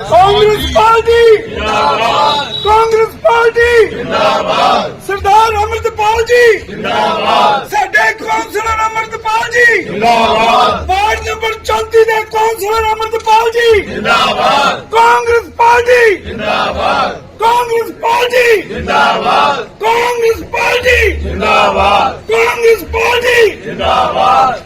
Congress party! ਜਿੰਦਾਬਾਦ Congress party! ਜਿੰਦਾਬਾਦ ਸਰਦਾਰ ਅਮਰਤਪਾਲ ਜੀ! ਜਿੰਦਾਬਾਦ ਸਾਡੇ ਕੌਂਸਲਰ ਅਮਰਤਪਾਲ ਜੀ! ਜਿੰਦਾਬਾਦ ਵਾਰਡ ਨੰਬਰ 34 ਦੇ ਕੌਂਸਲਰ ਅਮਰਤਪਾਲ ਜੀ! ਜਿੰਦਾਬਾਦ ਕਾਂਗਰਸ ਪਾਰਟੀ! ਜਿੰਦਾਬਾਦ ਕਾਂਗਰਸ ਪਾਰਟੀ! ਜਿੰਦਾਬਾਦ ਕਾਂਗਰਸ ਪਾਰਟੀ! ਜਿੰਦਾਬਾਦ ਕਾਂਗਰਸ ਪਾਰਟੀ! ਜਿੰਦਾਬਾਦ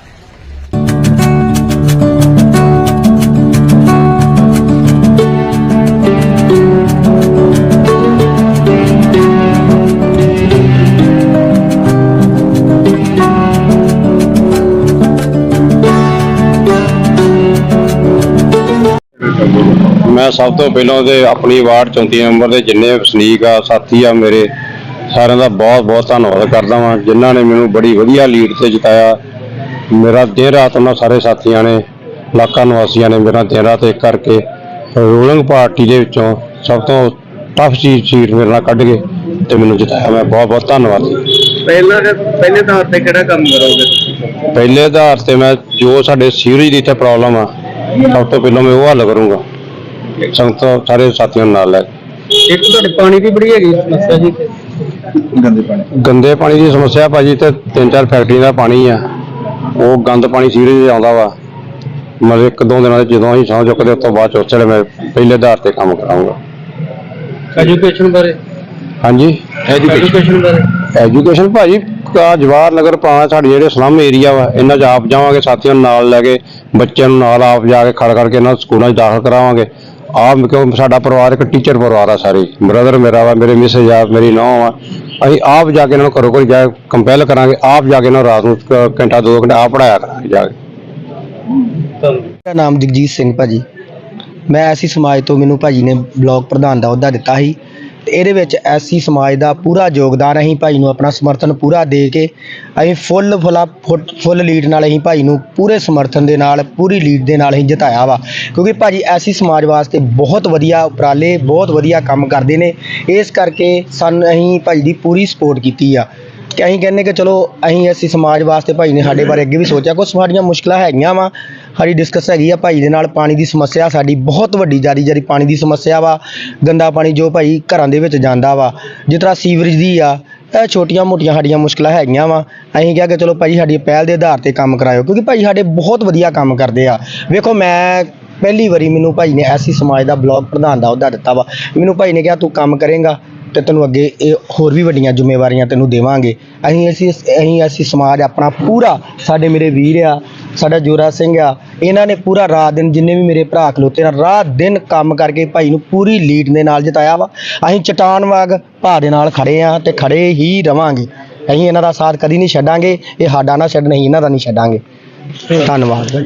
ਮੈਂ ਸਭ ਤੋਂ ਪਹਿਲਾਂ ਤੇ ਆਪਣੀ ਵਾਰਡ 34 ਨੰਬਰ ਦੇ ਜਿੰਨੇ ਵਸਨੀਕ ਆ ਸਾਥੀ ਆ ਮੇਰੇ ਸਾਰਿਆਂ ਦਾ ਬਹੁਤ ਬਹੁਤ ਧੰਨਵਾਦ ਕਰਦਾ ਵਾਂ ਜਿਨ੍ਹਾਂ ਨੇ ਮੈਨੂੰ ਬੜੀ ਵਧੀਆ ਲੀਡ ਤੇ ਜਿਤਾਇਆ। ਮੇਰਾ ਦਿਨ ਰਾਤ ਉਹਨਾਂ ਸਾਰੇ ਸਾਥੀਆਂ ਨੇ ਇਲਾਕਾ ਨਿਵਾਸੀਆਂ ਨੇ ਮੇਰਾ ਦਿਨ ਰਾਤ ਇੱਕ ਕਰਕੇ ਰੂਲਿੰਗ ਪਾਰਟੀ ਦੇ ਵਿੱਚੋਂ ਸਭ ਤੋਂ ਟਫ ਸੀਟ ਸੀਟ ਮੇਰੇ ਨਾਲ ਕੱਢ ਕੇ ਤੇ ਮੈਨੂੰ ਜਿਤਾਇਆ। ਮੈਂ ਬਹੁਤ ਬਹੁਤ ਧੰਨਵਾਦੀ। ਪਹਿਲਾਂ ਪਹਿਲੇ ਤੌਰ ਤੇ ਕਿਹੜਾ ਕੰਮ ਕਰੋਗੇ ਤੁਸੀਂ? ਪਹਿਲੇ ਆਧਾਰ ਤੇ ਮੈਂ ਜੋ ਸਾਡੇ ਸੀਵਰੇਜ ਦੀ ਇੱਥੇ ਪ੍ਰੋਬਲਮ ਆ ਸਭ ਤੋਂ ਪਹਿਲਾਂ ਮੈਂ ਉਹ ਹੱਲ ਕਰੂੰਗਾ। ਸੰਗਤ ਸਾਰੇ ਸਾਥੀਆਂ ਨੂੰ ਨਾਲ ਲੈ ਕੇ ਇੱਕ ਤੁਹਾਡੇ ਪਾਣੀ ਦੀ ਬੜੀ ਹੈਗੀ ਸਮੱਸਿਆ ਜੀ। ਗੰਦੇ ਪਾਣੀ। ਗੰਦੇ ਪਾਣੀ ਦੀ ਸਮੱਸਿਆ ਭਾਜੀ ਤੇ ਤਿੰਨ ਚਾਰ ਫੈਕਟਰੀਆਂ ਦਾ ਪਾਣੀ ਆ। ਉਹ ਗੰਦ ਪਾਣੀ ਸੀਵਰੇਜ ਆਉਂਦਾ ਵਾ। ਮਤਲਬ ਇੱਕ ਦੋ ਦਿਨਾਂ ਦੇ ਜਦੋਂ ਅਸੀਂ ਸਹੁੰ ਚੁੱਕਦੇ ਉਸ ਤੋਂ ਬਾਅਦ ਵੇਲੇ ਮੈਂ ਪਹਿਲੇ ਆਧਾਰ ਤੇ ਕੰਮ ਕਰਾਂਗਾ। ਐਜੂਕੇਸ਼ਨ ਬਾਰੇ? ਹਾਂਜੀ। ਐਜੂਕੇਸ਼ਨ ਬਾਰੇ। ਐਜੂਕੇਸ਼ਨ ਭਾਜੀ ਆ ਜਵਾਹਰ ਨਗਰ ਪਾ ਸਾਡੇ ਜਿਹੜੇ ਸਲਮ ਏਰੀਆ ਵਾ ਇਹਨਾਂ 'ਚ ਆਪ ਜਾਵਾਂਗੇ ਸਾਥੀਆਂ ਨੂੰ ਨਾਲ ਲੈ ਕੇ ਬੱਚਿਆਂ ਨੂੰ ਨਾਲ ਆਪ ਜਾ ਕੇ ਖੜ ਕਰਕੇ ਇਹਨਾਂ ਸਕੂਲਾਂ 'ਚ ਦਾਖਲ ਕਰਾਵਾਂਗੇ। ਆਪ ਕਿਉਂ ਸਾਡਾ ਪਰਿਵਾਰ ਇੱਕ ਟੀਚਰ ਪਰਿਵਾਰ ਆ ਸਾਰੇ। ਬ੍ਰਦਰ ਮੇਰਾ ਵਾ, ਮੇਰੇ ਮਿਸੇਜ ਆ, ਮੇਰੀ ਨੌਂ ਆ। ਅਸੀਂ ਆਪ ਜਾ ਕੇ ਇਹਨਾਂ ਨੂੰ ਘਰੋਂ ਘਰ ਜਾ ਕੰਪੈਲ ਕਰਾਂਗੇ, ਆਪ ਜਾ ਕੇ ਇਹਨਾਂ ਨੂੰ ਰਾਤ ਨੂੰ ਕ- ਘੰਟਾ, ਦੋ ਘੰਟਾ ਆਪ ਪੜਾਇਆ ਕਰਾਂਗੇ ਜਾ ਕੇ। ਮੇਰਾ ਨਾਮ ਜਗਜੀਤ ਸਿੰਘ ਭਾਜੀ। ਮੈਂ ਐਸੀ ਸਮਾਜ ਤੋਂ ਮੈਨੂੰ ਭਾਜੀ ਨੇ ਬਲਾਕ ਪ੍ਰਧਾਨ ਦਾ ਅਹੁਦਾ ਦਿੱਤਾ ਸੀ। ਤੇ ਇਹਦੇ ਵਿੱਚ ਐਸੀ ਸਮਾਜ ਦਾ ਪੂਰਾ ਯੋਗਦਾਨ ਅਸੀਂ ਭਾਈ ਨੂੰ ਆਪਣਾ ਸਮਰਥਨ ਪੂਰਾ ਦੇ ਕੇ ਅਸੀਂ ਫੁੱਲ ਫੁੱਲਾ ਫੁੱਲ ਲੀਡ ਨਾਲ ਅਸੀਂ ਭਾਈ ਨੂੰ ਪੂਰੇ ਸਮਰਥਨ ਦੇ ਨਾਲ, ਪੂਰੀ ਲੀਡ ਦੇ ਨਾਲ ਅਸੀਂ ਜਿਤਾਇਆ ਵਾ। ਕਿਉਂਕਿ ਭਾਜੀ ਐਸੀ ਸਮਾਜ ਵਾਸਤੇ ਬਹੁਤ ਵਧੀਆ ਉਪਰਾਲੇ, ਬਹੁਤ ਵਧੀਆ ਕੰਮ ਕਰਦੇ ਨੇ। ਇਸ ਕਰਕੇ ਸਾਨੂੰ ਅਸੀਂ ਭਾਈ ਦੀ ਪੂਰੀ ਸਪੋਰਟ ਕੀਤੀ ਆ। ਕਿ ਅਸੀਂ ਕਹਿੰਦੇ ਕਿ ਚਲੋ ਅਸੀਂ ਅਸੀਂ ਸਮਾਜ ਵਾਸਤੇ ਭਾਈ ਨੇ ਸਾਡੇ ਬਾਰੇ ਅੱਗੇ ਵੀ ਸੋਚਿਆ। ਕੁਝ ਸਾਡੀਆਂ ਮੁਸ਼ਕਲਾਂ ਹੈਗੀਆਂ ਵਾ। ਸਾਡੀ ਡਿਸਕਸ ਹੈਗੀ ਆ ਭਾਈ ਦੇ ਨਾਲ ਪਾਣੀ ਦੀ ਸਮੱਸਿਆ। ਸਾਡੀ ਬਹੁਤ ਵੱਡੀ ਜਿਆਦੀ ਜਿਆਦੀ ਪਾਣੀ ਦੀ ਸਮੱਸਿਆ ਵਾ। ਗੰਦਾ ਪਾਣੀ ਜੋ ਭਾਈ ਘਰਾਂ ਦੇ ਵਿੱਚ ਜਾਂਦਾ ਵਾ। ਜਿਸ ਤਰ੍ਹਾਂ ਸੀਵਰੇਜ ਦੀ ਆ, ਇਹ ਛੋਟੀਆਂ ਮੋਟੀਆਂ ਸਾਡੀਆਂ ਮੁਸ਼ਕਲਾਂ ਹੈਗੀਆਂ ਵਾ। ਅਸੀਂ ਕਿਹਾ ਕਿ ਚਲੋ ਭਾਈ ਸਾਡੀ ਪਹਿਲ ਦੇ ਆਧਾਰ ਤੇ ਕੰਮ ਕਰਾਇਓ। ਕਿਉਂਕਿ ਭਾਈ ਸਾਡੇ ਬਹੁਤ ਵਧੀਆ ਕੰਮ ਕਰਦੇ ਆ। ਵੇਖੋ, ਮੈਂ ਪਹਿਲੀ ਵਾਰੀ ਮੈਨੂੰ ਭਾਈ ਨੇ ਐਸੀ ਸਮਾਜ ਦਾ ਬਲਾਕ ਪ੍ਰਧਾਨ ਦਾ ਅਹੁਦਾ ਦਿੱਤਾ ਵਾ। ਮੈਨੂੰ ਭਾਈ ਨੇ ਕਿਹਾ, ਤੂੰ ਕੰਮ ਕਰੇਂਗਾ। ਤੇ ਤੈਨੂੰ ਅੱਗੇ ਇਹ ਹੋਰ ਵੀ ਵੱਡੀਆਂ ਜ਼ਿੰਮੇਵਾਰੀਆਂ ਤੈਨੂੰ ਦੇਵਾਂਗੇ। ਅਸੀਂ ਅਸੀਂ ਅਸੀਂ ਅਸੀਂ ਸਮਾਜ ਆਪਣਾ ਪੂਰਾ ਸਾਡੇ ਮੇਰੇ ਵੀਰ ਆ, ਸਾਡਾ ਜੋਰਾ ਸਿੰਘ ਆ, ਇਹਨਾਂ ਨੇ ਪੂਰਾ ਰਾਤ ਦਿਨ ਜਿੰਨੇ ਵੀ ਮੇਰੇ ਭਰਾ ਖਲੋਤੇ ਨੇ, ਰਾਤ ਦਿਨ ਕੰਮ ਕਰਕੇ ਭਾਈ ਨੂੰ ਪੂਰੀ ਲੀਡ ਦੇ ਨਾਲ ਜਿਤਾਇਆ ਵਾ। ਅਸੀਂ ਚਟਾਨ ਵਾਗ ਭਾ ਦੇ ਨਾਲ ਖੜੇ ਆ ਤੇ ਖੜੇ ਹੀ ਰਵਾਂਗੇ। ਅਸੀਂ ਇਹਨਾਂ ਦਾ ਸਾਥ ਕਦੀ ਨਹੀਂ ਛੱਡਾਂਗੇ, ਇਹ ਸਾਡਾ ਨਾ ਛੱਡਣ, ਅਸੀਂ ਇਹਨਾਂ ਦਾ ਨਹੀਂ ਛੱਡਾਂਗੇ। ਧੰਨਵਾਦ